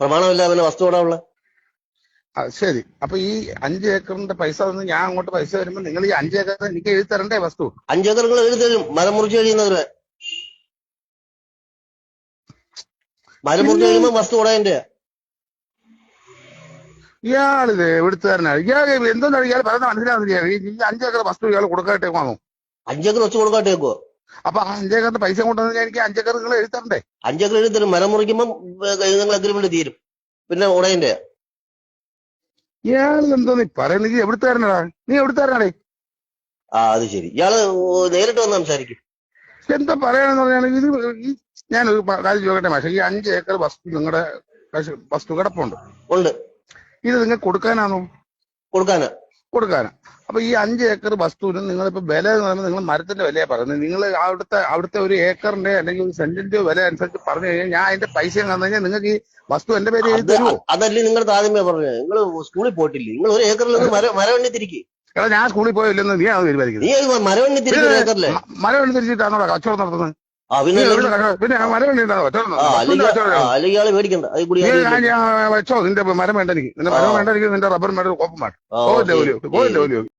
പ്രമാണമില്ല പിന്നെ വസ്തു ഉള്ള? ആ, ശരി. അപ്പൊ ഈ അഞ്ച് ഏക്കറിന്റെ പൈസ തന്ന് ഞാൻ അങ്ങോട്ട് പൈസ വരുമ്പോ നിങ്ങൾ ഈ അഞ്ച് ഏക്കർ എനിക്ക് എഴുതി തരണ്ടേ വസ്തു? അഞ്ചേക്കർ നിങ്ങൾ എഴുതി തരും. മരം മുറിച്ച് കഴിയുന്നവരെ. മരം മുറിച്ച് കഴിയുമ്പോ വസ്തു ഉടയന്റെ ഇയാളിത് എവിടുത്തുകാരനാണ് ഇയാൾ എന്താണ് ഇയാൾ പറയുന്നത് മനസ്സിലാവുന്നില്ല. ഈ അഞ്ച് ഏക്കർ വസ്തു ഇയാൾ കൊടുക്കാട്ടെ വാങ്ങും അഞ്ചേക്കർ വസ്തു കൊടുക്കാട്ടേക്കോ അപ്പൊ ആ അഞ്ചേക്കറിന്റെ പൈസ കൊണ്ടുവന്ന് എനിക്ക് അഞ്ചേക്കർ നിങ്ങൾ എഴുത്തണ്ടേ അഞ്ചേക്കർ എഴുതി തരും മരം മുറിക്കുമ്പോൾ നിങ്ങൾ അഗ്രിമെന്റ് തീരും. പിന്നെ ഉടയന്റെ ഇയാൾ എന്താ നീ പറയുന്നത് നീ എവിടുത്തുകാരനാടാ? നീ എവിടുത്തുകാരനാടേ? ആ അത് ശരി. ഇയാൾ നേരിട്ട് വന്ന് സംസാരിക്കും. എന്താ പറയണെന്ന് പറഞ്ഞാൽ ഇത് ഈ ഞാനൊരു പ- കാര്യം ചോദിക്കട്ടെ മാഷെ? ഈ അഞ്ച് ഏക്കർ വസ്തു നിങ്ങളുടെ വസ്തു കിടപ്പുണ്ട്. ഉണ്ട്. ഇത് നിങ്ങൾക്ക് കൊടുക്കാനാണോ? കൊടുക്കാന്. കൊടുക്കാനാ. അപ്പൊ ഈ അഞ്ച് ഏക്കർ വസ്തുവിന് നിങ്ങളിപ്പോ വില എന്ന് പറയുമ്പോൾ നിങ്ങൾ മരത്തിന്റെ വിലയാ പറയുന്നത്. നിങ്ങൾ അവിടുത്തെ അവിടുത്തെ ഒരു ഏക്കറിന്റെ അല്ലെങ്കിൽ ഒരു സെന്റിന്റെ വില അനുസരിച്ച് പറഞ്ഞു കഴിഞ്ഞാൽ ഞാൻ അതിന്റെ പൈസ തന്നു കഴിഞ്ഞാൽ നിങ്ങൾക്ക് ഈ വസ്തു എന്റെ പേര് എഴുതി തരുമോ അതല്ലേ നിങ്ങൾ ആദ്യമേ പറഞ്ഞത്. നിങ്ങൾ സ്കൂളിൽ പോയിട്ടില്ലേ? നിങ്ങൾ ഒരു ഏക്കറിൽ നിന്ന് മരം മരം എണ്ണി തിരിക്കി എടാ ഞാൻ സ്കൂളിൽ പോയില്ലെന്ന് നീ അത് തീരുമാനിക്കുന്നത്. നീ ഒരു മരം എണ്ണി തിരിക്കും ഒരു ഏക്കറിലെ. മ- മരം എണ്ണി തിരിച്ചിട്ടാണോ കച്ചവടം നടത്തുന്നത്? പിന്നെ മരം. അല്ലെങ്കിൽ മേടിക്കണ്ട അത് കൂടി ഞാൻ വെച്ചോ നിന്റെ മരം വേണ്ട എനിക്ക്. നിന്റെ മരം വേണ്ട എനിക്ക് നിന്റെ റബ്ബർ വേണ്ട കോപ്പം വേണ്ട പോയില്ലേ പോയില്ലേ